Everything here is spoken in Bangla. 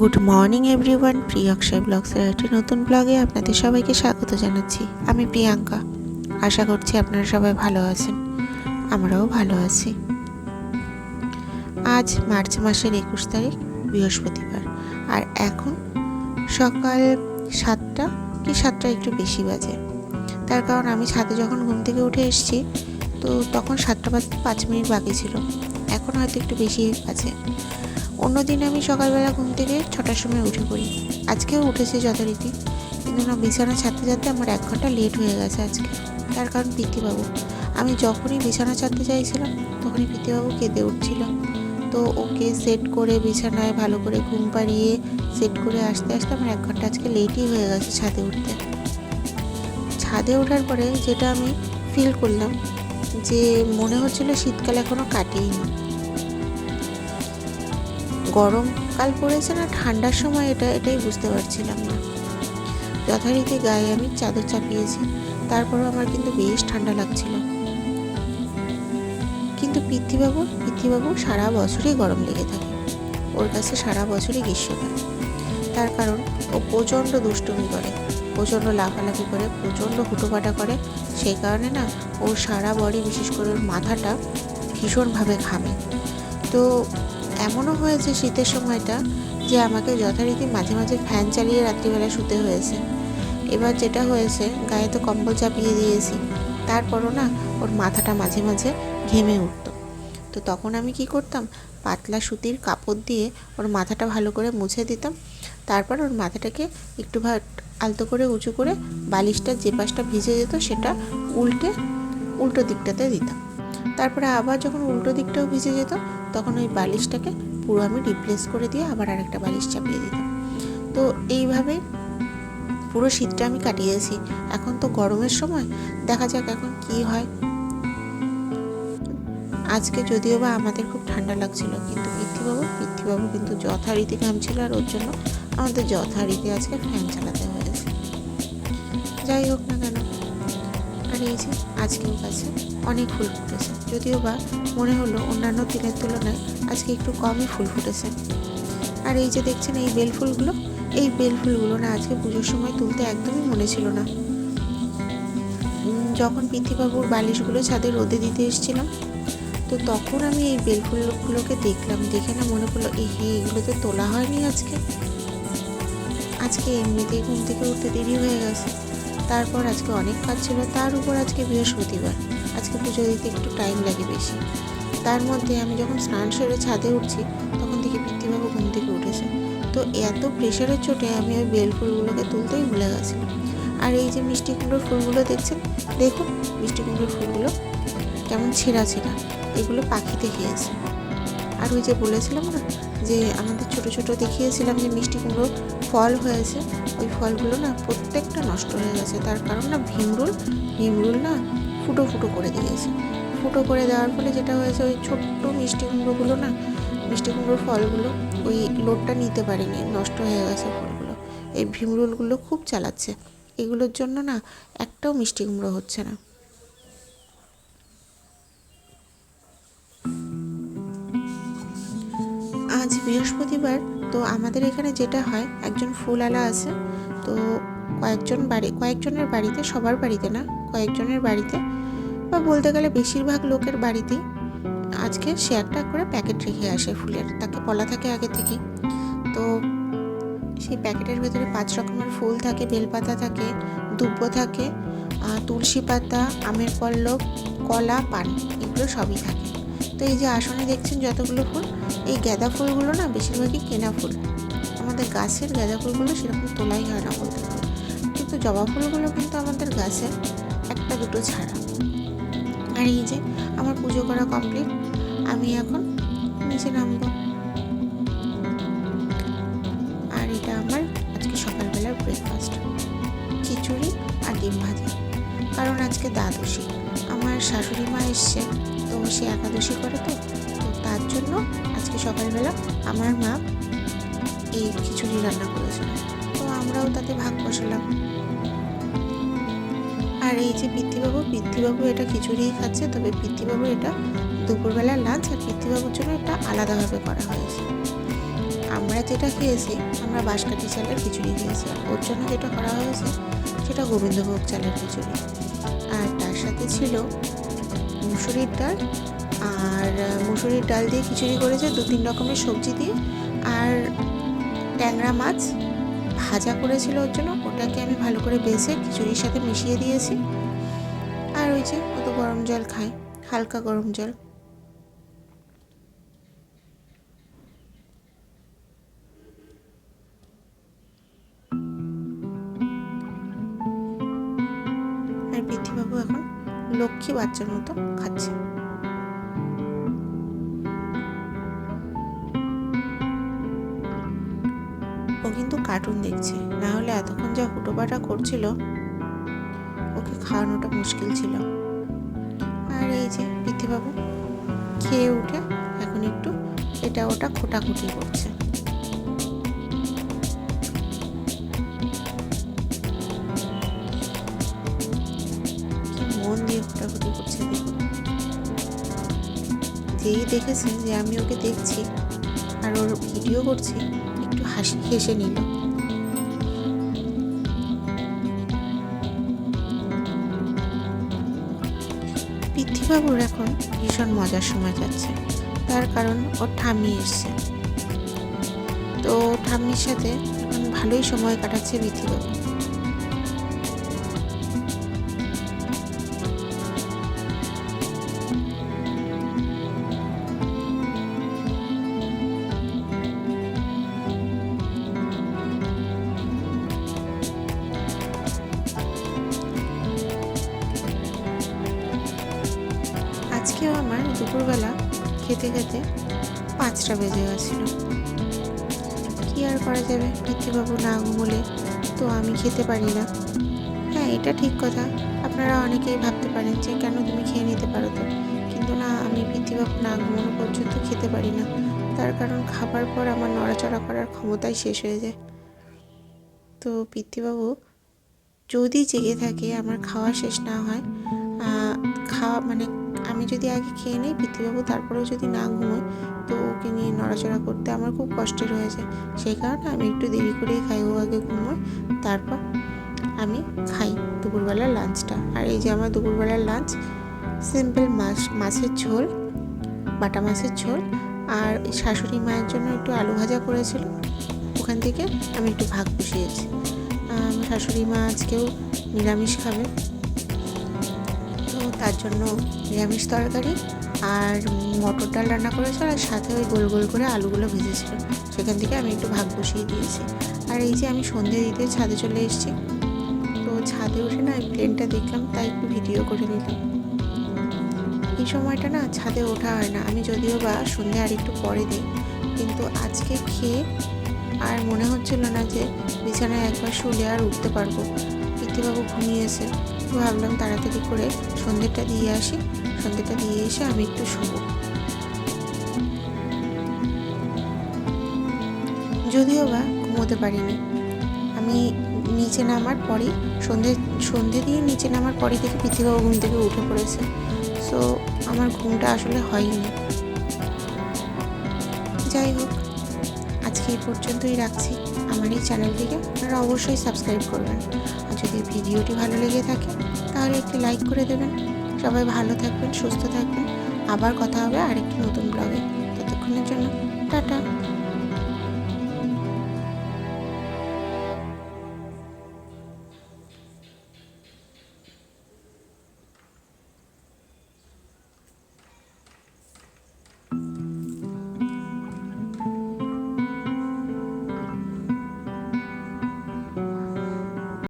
গুড মর্নিং এভরিওয়ান প্রিয় অক্ষয় ব্লগসের একটি নতুন ব্লগে আপনাদের সবাইকে স্বাগত জানাচ্ছি। আমি প্রিয়াঙ্কা। আশা করছি আপনারা সবাই ভালো আছেন। আমরাও ভালো আছি। আজ মার্চ মাসের একুশ তারিখ, বৃহস্পতিবার। আর এখন সকাল সাতটা কি সাতটা একটু বেশি বাজে। তার কারণ আমি ছাদে যখন ঘুম থেকে উঠে এসেছি, তো তখন সাতটা বাজতে পাঁচ মিনিট বাকি ছিল। এখন হয়তো একটু বেশি বাজে। অন্যদিন আমি সকালবেলা ঘুম থেকে ছটার সময় উঠে পড়ি। আজকেও উঠেছে যথারীতি। কিন্তু না, বিছানা ছাড়তে ছাড়তে আমার এক ঘণ্টা লেট হয়ে গেছে আজকে। তার কারণ পিতৃবাবু। আমি যখনই বিছানা ছাড়তে চাইছিলাম, তখনই পিতৃবাবু কেঁদে উঠছিল। তো ওকে সেট করে বিছানায় ভালো করে ঘুম পাড়িয়ে সেট করে আসতে আসতে আমার এক ঘণ্টা আজকে লেটই হয়ে গেছে ছাদে উঠতে। ছাদে ওঠার পরে যেটা আমি ফিল করলাম যে মনে হচ্ছিল শীতকাল এখনও কাটেইনি। গরমকাল পড়েছে না, ঠান্ডার সময় এটা, এটাই বুঝতে পারছিলাম না। যথারীতি গায়ে আমি চাদর চাপিয়েছি, তারপরও আমার কিন্তু বেশ ঠান্ডা লাগছিল। কিন্তু পৃথ্বীবাবু পৃথ্বীবাবু সারা বছরই গরম লেগে থাকে। ওর কাছে সারা বছরই গ্রীষ্মকাল। তার কারণ, ও প্রচণ্ড দুষ্টুমি করে, প্রচণ্ড লাফালাফি করে, প্রচণ্ড হুটোপাটা করে। সেই কারণে না, ওর সারা বডি বিশেষ করে ওর মাথাটা ভীষণভাবে ঘামে। তো এমনও হয়েছে শীতের সময়টা যে আমাকে যথারীতি মাঝে মাঝে ফ্যান চালিয়ে রাত্রিবেলা শুতে হয়েছে। এবার যেটা হয়েছে, গায়ে তো কম্বল চাপিয়ে দিয়েছি। তারপরও না ওর মাথাটা মাঝে মাঝে ঘেমে উঠত। তো তখন আমি কি করতাম, পাতলা সুতির কাপড় দিয়ে ওর মাথাটা ভালো করে মুছে দিতাম। তারপর ওর মাথাটাকে একটু আলতো করে উঁচু করে বালিশটা যে পাশটা ভিজে যেত সেটা উল্টে, উল্টো দিকটাতে দিতাম। তারপরে আবার যখন উল্টো দিকটাও ভিজে যেত, তখন ওই বালিশটাকে পুরো আমি রিপ্লেস করে দিয়ে আবার আরেকটা বালিশ চাপিয়ে দিতাম। তো এইভাবে পুরো শীতটা আমি কাটিয়েছি। এখন তো গরমের সময়, দেখা যাক এখন কি হয়। আজকে যদিও বা আমাদের খুব ঠান্ডা লাগছিল, কিন্তু পৃথ্বীবাবু পৃথ্বীবাবু কিন্তু যথারীতি ঘামছিল আর ওর জন্য আমাদের যথারীতি আজকে ফ্যান চালাতে হয়েছে। যাই হোক না কেন, আর এই যে আজকেও গাছে অনেক ফুল ফুটেছে। যদিও বা মনে হলো অন্যান্য দিনের তুলনায় আজকে একটু কমই ফুল ফুটেছে। আর এই যে দেখছেন এই বেল ফুলগুলো, এই বেল ফুলগুলো না আজকে পুজোর সময় তুলতে একদমই মনে ছিল না। যখন পৃথিবাবুর বালিশগুলো ছাদে রোদে দিতে এসেছিলাম, তো তখন আমি এই বেল ফুলগুলোকে দেখলাম। দেখে না মনে পড়ল এই হে এগুলো তো তোলা হয়নি আজকে। আজকে এমনিতেই ঘুম থেকে উঠতে দেরি হয়ে গেছে। তারপর আজকে অনেক কাজ ছিল, তার উপর আজকে বৃহস্পতিবার। আজকে পুজো দিতে একটু টাইম লাগে বেশি। তার মধ্যে আমি যখন স্নান সেরে ছাদে উঠছি, তখন দেখি পিতৃবাবু ঘুম থেকে উঠেছে। তো এত প্রেশারের চোটে আমি ওই বেল ফুলগুলোকে তুলতেই ভুলে গেছি। আর এই যে মিষ্টি কুমড়োর ফুলগুলো দেখছেন? দেখুন, মিষ্টি কুমড়োর ফুলগুলো কেমন ছেঁড়া ছেঁড়া, এগুলো পাখিতে খেয়েছে। আর ওই যে বলেছিলাম না, যে আমাদের ছোট ছোট দেখিয়েছিলাম যে মিষ্টি কুমড়ো ফল হয়েছে, ওই ফলগুলো না প্রত্যেকটা নষ্ট হয়ে গেছে। তার কারণ না ভীমরুল ভীমরুল না ফুটো ফুটো করে দিয়েছি। ফুটো করে দেওয়ার ফলে যেটা হয়েছে, ওই ছোট্ট মিষ্টি কুমড়োগুলো না, মিষ্টি কুমড়োর ফলগুলো, ওই লোডটা নিতে পারেনি, নষ্ট হয়ে গেছে ফলগুলো। এই ভীমরুলগুলো খুব চালাচ্ছে। এগুলোর জন্য না একটাও মিষ্টি কুমড়ো হচ্ছে না। আজ বৃহস্পতিবার, তো আমাদের এখানে যেটা হয়, একজন ফুলওয়ালা আছে, তো কয়েকজন বাড়ি, কয়েকজনের বাড়িতে, সবার বাড়িতে না, কয়েকজনের বাড়িতে বলতে গেলে বেশিরভাগ লোকের বাড়িতেই আজকে সে একটা করে প্যাকেট রেখে আসে ফুলের। তাকে বলা থাকে আগে থেকে তো সেই প্যাকেটের ভেতরে পাঁচ রকমের ফুল থাকে, বেলপাতা থাকে, দুব্বো থাকে তুলসী পাতা, আমের পল্লব, কলা, পান, এগুলো সবই থাকে। তো এই যে আসনে দেখছেন যতগুলো ফুল, এই গাঁদা ফুলগুলো না বেশিরভাগই কেনা ফুল। আমাদের গাছের গাঁদা ফুলগুলো সেরকম তোলাই হয় না বলতে কিন্তু জবা ফুলগুলো কিন্তু আমাদের গাছের একটা দুটো ছাড়া। আর এই যে আমার পুজো করা কমপ্লিট আমি এখন নিচে নামবো। আর এটা আমার আজকে সকালবেলার ব্রেকফাস্ট খিচুড়ি আর ডিম ভাজা। কারণ আজকে দ্বাদশী, আমার শাশুড়ি মা এসছে, তো সে একাদশী করে তো তো তার জন্য আজকে সকালবেলা আমার মা এই খিচুড়ি রান্না করেছিল। তো আমরাও তাতে ভাগ বসালাম। আর এই যে পিতৃবাবু পিতৃবাবু এটা খিচুড়িই খাচ্ছে, তবে পিতৃবাবু এটা দুপুরবেলা লাঞ্চ আর পিতৃবাবুর জন্য এটা আলাদাভাবে করা হয়েছে। আমরা যেটা খেয়েছি, আমরা বাঁশকাঠি চালের খিচুড়ি খেয়েছি। ওর জন্য যেটা করা হয়েছে, সেটা গোবিন্দভোগ চালের খিচুড়ি। আর তার সাথে ছিল মুসুরির ডাল। আর মুসুরির ডাল দিয়ে খিচুড়ি করেছে দু তিন রকমের সবজি দিয়ে। আর ট্যাংরা মাছ ভাজা করেছিল ওর জন্য। ওটাকে আমি ভালো করে বেছে খিচুড়ির সাথে মিশিয়ে দিয়েছি। ওই যে গরম জল খায় হালকা গরম জল। আর পৃথ্বীবাবু এখন লক্ষ্মী বাচ্চার মতো খাচ্ছে। ও কিন্তু কার্টুন দেখছে, না হলে এতক্ষণ যা হুটোপাটা করছিল ওকে খাওয়ানোটা মুশকিল ছিল। আর এই যে পৃথ্বীবাবু খেয়ে উঠে এখন একটু এটা ওটা খোটাখুটি করছে। মন দিয়ে খোটাখুটি করছে যেই দেখেছেন যে আমি ওকে দেখছি আর ওর ভিডিও করছি, একটু হাসি হেসে নিল। পৃথ্বীবাবুর এখন ভীষণ মজার সময় যাচ্ছে। তার কারণ ও ঠাম্মি এসছে। তো ঠাম্মির সাথে ভালোই সময় কাটাচ্ছে পৃথ্বীবাবু খেতে খেতে পাঁচটা বেজে গেছিল। কি আর করা যাবে? পিতৃবাবু না ঘুমোলে তো আমি খেতে পারি না। হ্যাঁ এটা ঠিক কথা। আপনারা অনেকেই ভাবতে পারেন যে, কেন তুমি খেয়ে নিতে পারো তো? কিন্তু না, আমি পিতৃবাবু না ঘুমানো পর্যন্ত খেতে পারি না। তার কারণ খাবার পর আমার নড়াচড়া করার ক্ষমতাই শেষ হয়ে যায়। তো পিতৃবাবু যদি জেগে থাকে আমার খাওয়া শেষ না হয় খাওয়া মানে আমি যদি আগে খেয়ে নিই পৃথিবীবাবু তারপরেও যদি না ঘুমোয়, তো ওকে নিয়ে নড়াচড়া করতে আমার খুব কষ্টের হয়ে যায় সেই কারণে আমি একটু দেরি করেই খাই, ও আগে ঘুমোয়, তারপর আমি খাই দুপুরবেলার লাঞ্চটা আর এই যে আমার দুপুরবেলার লাঞ্চ সিম্পল মাছ, মাছের ঝোল, বাটা মাছের ঝোল, আর শাশুড়ি মায়ের জন্য একটু আলু ভাজা করেছিল, ওখান থেকে আমি একটু ভাগ বসিয়েছি। শাশুড়ি মা আজকেও নিরামিষ খাবে। তার জন্য নিরামিষ তরকারি আর মটর ডাল রান্না করেছিল আর সাথে ওই গোল গোল করে আলুগুলো ভেজেছিল। সেখান থেকে আমি একটু ভাগ বসিয়ে দিয়েছি। আর এই যে আমি সন্ধে দিতে ছাদে চলে এসেছি, তো ছাদে উঠে না প্লেনটা দেখলাম, তাই একটু ভিডিও করে নিলাম। এই সময়টা না ছাদে ওঠা হয় না। আমি যদিও বা সন্ধে আর একটু পরে দিই, কিন্তু আজকে খেয়ে আর মনে হচ্ছিল না যে বিছানায় একবার শুলে আর উঠতে পারব। পিতৃবাবু ঘুমিয়েছে ভাবলাম তাড়াতাড়ি করে সন্ধ্যেটা দিয়ে আসি। সন্ধ্যেটা দিয়ে এসে আমি একটু শোবো। যদিও বা ঘুমোতে পারিনি। আমি নিচে নামার পরই সন্ধে সন্ধে দিয়ে নিচে নামার পরই থেকে পৃথিবীবাবু ঘুম থেকে উঠে পড়েছে। সো আমার ঘুমটা আসলে হয়নি। যাই হোক আজকে এই পর্যন্তই রাখছি। আমার এই চ্যানেলটিকে আপনারা অবশ্যই সাবস্ক্রাইব করবেন। আর যদি ভিডিওটি ভালো লেগে থাকে, তাহলে একটি লাইক করে দেবেন। সবাই ভালো থাকবেন, সুস্থ থাকবেন। আবার কথা হবে আরেকটি নতুন ব্লগে। ততক্ষণের জন্য, টাটা।